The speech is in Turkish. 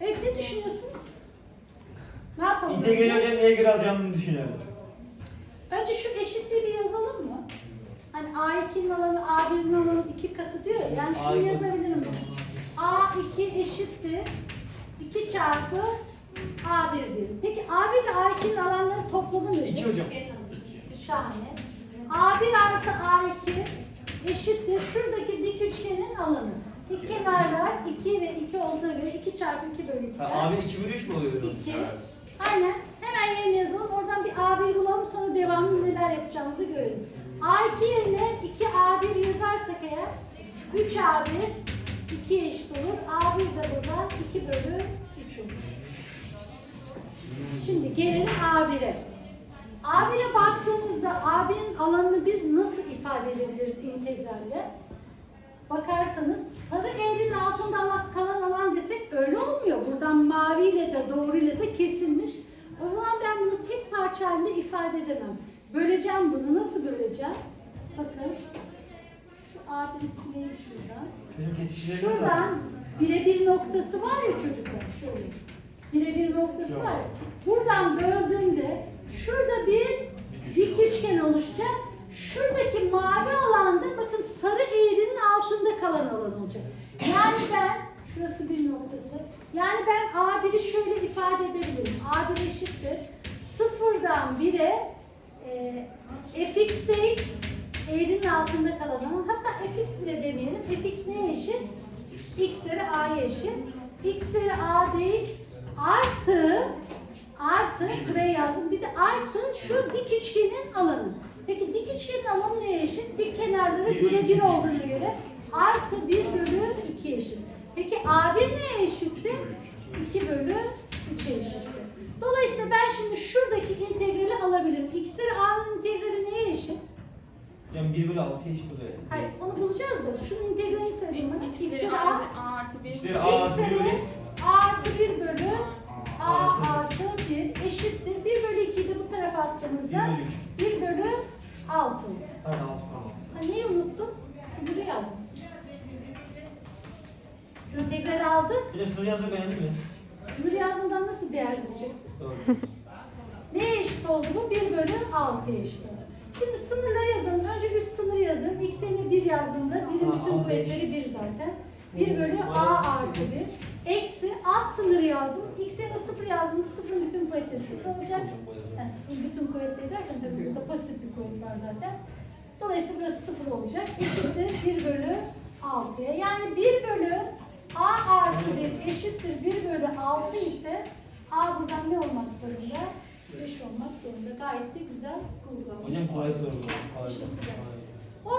Evet ne düşünüyorsunuz? Ne yapalım? İntegral önce? hocam neye göre alacağımı düşünüyorum. Önce şu eşitliği bir yazalım mı? Hani A2'nin alanı A1'in alanı iki katı diyor ya. Yani şunu A2. yazabilirim ben. A2 eşittir 2 çarpı A1 diyelim. Peki A1 ile A2'nin alanları toplamı nedir? İki hocam. Şahane. A1 artı A2 eşittir şuradaki dik üçgenin alanı. Kenarlar 2 ve 2 olduğuna göre 2 çarpı 2 bölü 2. Ha, abi 2 bölü 3 mü oluyor? 2. Aynen. Hemen yerine yazalım. Oradan bir A1 bulalım. Sonra devamlı neler yapacağımızı görürüz. A2 yerine 2A1 yazarsak eğer 3A1 2 eşit olur. A1 de buradan 2 bölü 3 olur. Şimdi gelelim A1'e. A1'e baktığınızda A1'in alanını biz nasıl ifade edebiliriz integralle? Bakarsanız alan- kalan alan desek öyle olmuyor. Buradan maviyle de doğruyla da kesilmiş. O zaman ben bunu tek parça halinde ifade edemem. Böleceğim bunu. Nasıl böleceğim? Bakın. Şu A1'i sileyim şuradan. Şuradan birebir noktası var ya çocuklar şöyle. Birebir noktası var. ya. Buradan böldüğümde şurada bir dik üçgen oluşacak. Şuradaki mavi alanda bakın sarı eğrinin altında kalan alan olacak. Yani ben şurası bir noktası. Yani ben A1'i şöyle ifade edebilirim. A1 eşittir. Sıfırdan 1'e e, fx dx eğrinin altında kalan alan. Hatta fx bile demeyelim. fx neye eşit? x üzeri a'ya eşit. x üzeri a dx artı artı buraya yazdım. Bir de artı şu dik üçgenin alanı. Peki dik üçgenin alanı neye eşit? Dik kenarları bire bir olduğuna göre artı 1 bölü 2 eşit. Peki a1 neye eşitti? 2 bölü 3'e eşitti. Dolayısıyla ben şimdi şuradaki integrali alabilirim. x üzeri a'nın integrali neye eşit? Hocam 1 bölü 6 eşit oluyor. Hayır onu bulacağız da şunun integralini söyleyeyim bana. x X'leri A, a artı 1. İşte A x artı 1 üzeri bölü a artı 1 bölü a artı 1 eşittir. 1 bölü 2'yi de bu tarafa 1 attığımızda bölü 3. 1 bölü 6 oluyor. Pardon 6 tamam. Ha neyi unuttum? Sınırı yazdım. İntegral aldık. Hocam sınır yazmak önemli mi? Sınır yazmadan nasıl değer bulacaksın? Doğru. Neye eşit oldu bu? 1 bölü 6'ya eşit oldu. Şimdi sınırları yazalım. Önce üst sınırı yazıyorum. X yerine 1 yazdığımda 1'in Ha, bütün kuvvetleri 1 zaten. 1 bölü Hmm, A bayağı artı 1. Eksi alt sınırı yazdım. X yerine 0 yazdığımda 0'ın bütün kuvvetleri 0 olacak. Yani 0'ın bütün kuvvetleri derken tabii burada pozitif bir kuvvet var zaten. Dolayısıyla burası 0 olacak. Eşittir 1 bölü 6'ya. Yani 1 bölü A artı 1 eşittir 1 bölü 6 ise A buradan ne olmak zorunda? 5 olmak zorunda. Gayet de güzel kurgulanmış. Hocam kolay soru. bu. Kolay. Teşekkürler. Kolay.